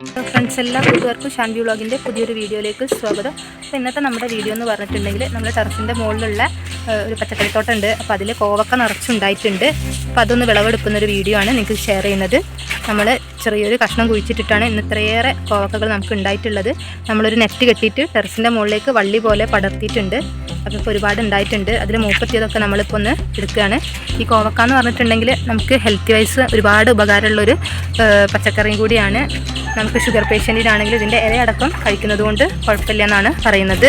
Friends എല്ലാ കൂട്ടുകാർക്കും ശാന്തി വ്ളോഗിന്റെ പുതിയൊരു വീഡിയോയിലേക്ക് സ്വാഗതം. അപ്പോൾ ഇന്നത്തെ നമ്മുടെ വീഡിയോ എന്ന് പറഞ്ഞിട്ടുണ്ടെങ്കിൽ നമ്മുടെ ടെറസിന്റെ മുകളിലുള്ള ഒരു പച്ചക്കറിത്തോട്ടം ഉണ്ട് അപ്പോൾ അതിൽ കോവക്ക നിറച്ചുണ്ടായിട്ടുണ്ട്. അപ്പോൾ അതൊന്ന് വിളവെടുക്കുന്ന ഒരു വീഡിയോ ആണ് നിങ്ങൾക്ക് ഷെയർ ചെയ്യുന്നത്. നമ്മൾ ചെറിയൊരു കഷ്ണം കുഴിച്ചിട്ടിട്ടാണ് ഇന്ന് ഇത്രയേറെ കോവക്കകൾ നമുക്ക് ഉണ്ടായിട്ടുള്ളത്. നമ്മളൊരു നെറ്റ് കെട്ടിയിട്ട് ടെറസിന്റെ മുകളിലേക്ക് വള്ളി പോലെ പടർത്തിയിട്ടുണ്ട്. അപ്പോൾ ഇപ്പോൾ ഒരുപാട് ഉണ്ടായിട്ടുണ്ട്. അതിൽ മൂപ്പത്തിയതൊക്കെ നമ്മളിപ്പോൾ ഒന്ന് എടുക്കുകയാണ്. ഈ കോവക്ക എന്ന് പറഞ്ഞിട്ടുണ്ടെങ്കിൽ നമുക്ക് ഹെൽത്ത് വൈസ് ഒരുപാട് ഉപകാരമുള്ളൊരു പച്ചക്കറിയും കൂടിയാണ്. നമുക്ക് ഷുഗർ പേഷ്യന്റിനാണെങ്കിൽ ഇതിന്റെ ഇലയടക്കം കഴിക്കുന്നത് കൊണ്ട് കുഴപ്പമില്ല എന്നാണ് പറയുന്നത്.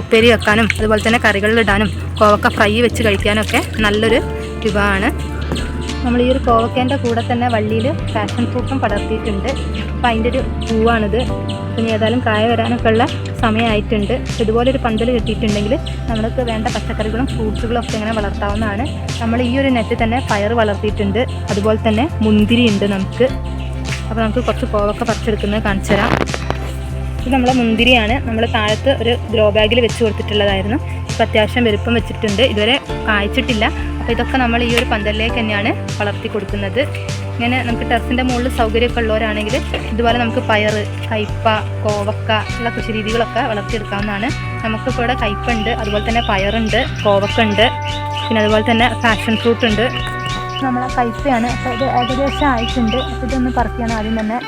ഉപ്പേരി വെക്കാനും അതുപോലെ തന്നെ കറികളിലിടാനും കോവക്ക ഫ്രൈ വെച്ച് കഴിക്കാനൊക്കെ നല്ലൊരു വിഭവമാണ് നമ്മൾ ഈ ഒരു കോവക്കേന്റെ കൂടെ തന്നെ വള്ളിയിൽ പാഷൻ ഫ്രൂട്ടും പടർത്തിയിട്ടുണ്ട്. അപ്പോൾ അതിന്റെ ഒരു പൂവാണിത്. ഇനി ഏതായാലും കായ വരാനൊക്കെ ഉള്ള സമയമായിട്ടുണ്ട്. ഇതുപോലൊരു പന്തൽ കിട്ടിയിട്ടുണ്ടെങ്കിൽ നമ്മൾക്ക് വേണ്ട പച്ചക്കറികളും ഫ്രൂട്ട്സുകളും ഒക്കെ ഇങ്ങനെ വളർത്താവുന്നതാണ്. നമ്മൾ ഈ ഒരു നെറ്റ് തന്നെ പയർ വളർത്തിയിട്ടുണ്ട്. അതുപോലെ തന്നെ മുന്തിരി ഉണ്ട് നമുക്ക്. അപ്പോൾ നമുക്ക് കുറച്ച് കോവക്ക പറിച്ചെടുക്കുന്നത് കാണിച്ചു തരാം. ഇത് നമ്മളെ മുന്തിരിയാണ്. നമ്മൾ താഴത്ത് ഒരു ഗ്രോ ബാഗിൽ വെച്ച് കൊടുത്തിട്ടുള്ളതായിരുന്നു. ഇപ്പം അത്യാവശ്യം വലുപ്പം വെച്ചിട്ടുണ്ട്. ഇതുവരെ കായ്ച്ചിട്ടില്ല. അപ്പോൾ ഇതൊക്കെ നമ്മൾ ഈ ഒരു പന്തലിലേക്ക് തന്നെയാണ് വളർത്തി കൊടുക്കുന്നത്. ഇങ്ങനെ നമുക്ക് ടെറസിന്റെ മുകളിൽ സൗകര്യമൊക്കെ ഉള്ളവരാണെങ്കിൽ ഇതുപോലെ നമുക്ക് പയർ കയ്പ കോവക്ക ഉള്ള കൃഷി രീതികളൊക്കെ വളർത്തിയെടുക്കാവുന്നതാണ്. നമുക്കിപ്പോൾ ഇവിടെ കയ്പുണ്ട് അതുപോലെ തന്നെ പയറുണ്ട് കോവക്ക ഉണ്ട് പിന്നെ അതുപോലെ തന്നെ ഫാഷൻ ഫ്രൂട്ട് ഉണ്ട്. നമ്മളെ കയ്പയാണ് അപ്പോൾ ഇത് ഏകദേശം ആയിട്ടുണ്ട്. അപ്പോൾ ഇതൊന്ന് പറിക്കുകയാണ് ആദ്യം തന്നെ.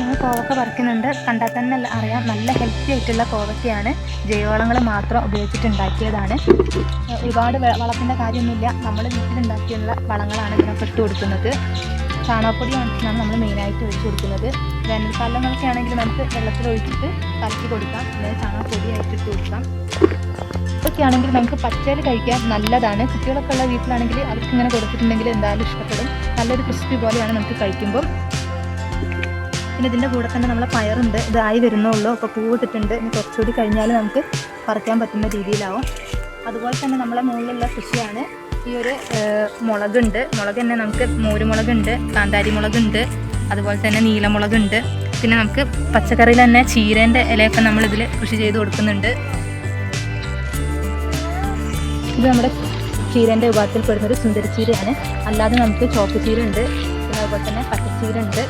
ഞങ്ങൾ കോവക്ക പറിക്കുന്നുണ്ട് കണ്ടാൽ തന്നെ അറിയാം നല്ല ഹെൽത്തി ആയിട്ടുള്ള കോവക്കയാണ്. ജൈവവളങ്ങൾ മാത്രം ഉപയോഗിച്ചിട്ടുണ്ടാക്കിയതാണ്. ഒരുപാട് വളത്തിന്റെ കാര്യമൊന്നുമില്ല. നമ്മൾ വീട്ടിലുണ്ടാക്കിയുള്ള വളങ്ങളാണ് ഇതിനൊക്കെ ഇട്ട് കൊടുക്കുന്നത്. ചാണകപ്പൊടി ആണ് നമ്മൾ മെയിനായിട്ട് ഒഴിച്ചു കൊടുക്കുന്നത്. വേനൽക്കാലങ്ങളൊക്കെ ആണെങ്കിൽ നമുക്ക് വെള്ളത്തിൽ ഒഴിച്ചിട്ട് കലക്കി കൊടുക്കാം. അല്ലെങ്കിൽ ചാണകപ്പൊടി ആയിട്ട് ഇട്ട് കൊടുക്കാം. ഇതൊക്കെ ആണെങ്കിൽ നമുക്ക് പച്ചയിൽ കഴിക്കാൻ നല്ലതാണ്. കുട്ടികളൊക്കെ ഉള്ള വീട്ടിലാണെങ്കിൽ അവർക്ക് ഇങ്ങനെ കൊടുത്തിട്ടുണ്ടെങ്കിൽ എന്തായാലും ഇഷ്ടപ്പെടും. നല്ലൊരു ക്രിസ്പി പോലെയാണ് നമുക്ക് കഴിക്കുമ്പോൾ പിന്നെ ഇതിന്റെ കൂടെ തന്നെ നമ്മളെ പയറുണ്ട്. ഇതായി വരുന്നുള്ളൂ. അപ്പോൾ പൂവിട്ടിട്ടുണ്ട്. ഇനി കുറച്ചുകൂടി കഴിഞ്ഞാൽ നമുക്ക് പറിക്കാൻ പറ്റുന്ന രീതിയിലാവും. അതുപോലെ തന്നെ നമ്മളെ മുകളിലുള്ള കൃഷിയാണ് ഈ ഒരു മുളകുണ്ട്. മുളക് തന്നെ നമുക്ക് മോരുമുളകുണ്ട് കാന്താരി മുളകുണ്ട് അതുപോലെ തന്നെ നീലമുളകുണ്ട്. പിന്നെ നമുക്ക് പച്ചക്കറിയിൽ തന്നെ ചീരേന്റെ ഇലയൊക്കെ നമ്മളിതിൽ കൃഷി ചെയ്ത് കൊടുക്കുന്നുണ്ട്. ഇത് നമ്മുടെ ചീരേന്റെ വിഭാഗത്തിൽ പെടുന്നൊരു സുന്ദരച്ചീരയാണ് അല്ലാതെ നമുക്ക് ചോപ്പ് ചീര ഉണ്ട് പിന്നെ അതുപോലെ തന്നെ പച്ചച്ചീര ഉണ്ട്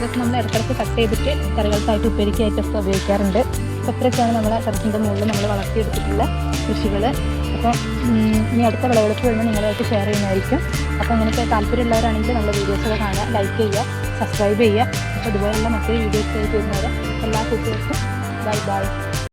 ഇതൊക്കെ നമ്മൾ ഇടയ്ക്കിടയ്ക്ക് കട്ട് ചെയ്തിട്ട് കറികൾക്കായിട്ട് ഉപ്പേരിക്കായിട്ടൊക്കെ ഉപയോഗിക്കാറുണ്ട്. അപ്പോൾ ഇത്രയൊക്കെയാണ് നമ്മളെ ടെറസിന്റെ മുകളിൽ നമ്മൾ വളർത്തിയെടുത്തിട്ടുള്ള കൃഷികൾ അപ്പോൾ ഇനി അടുത്ത വിളവെടുപ്പ് വരുമ്പോൾ നിങ്ങളുമായിട്ട് ഷെയർ ചെയ്യുന്നതായിരിക്കും. അപ്പോൾ അങ്ങനെയൊക്കെ താല്പര്യമുള്ളവരാണെങ്കിൽ നമ്മുടെ വീഡിയോസൊക്കെ കാണുക ലൈക്ക് ചെയ്യുക സബ്സ്ക്രൈബ് ചെയ്യുക. അപ്പോൾ ഇതുപോലുള്ള മറ്റൊരു വീഡിയോസ് ആയിട്ട് വരുന്നവരെ എല്ലാ കുട്ടികൾക്കും ബൈ ബൈ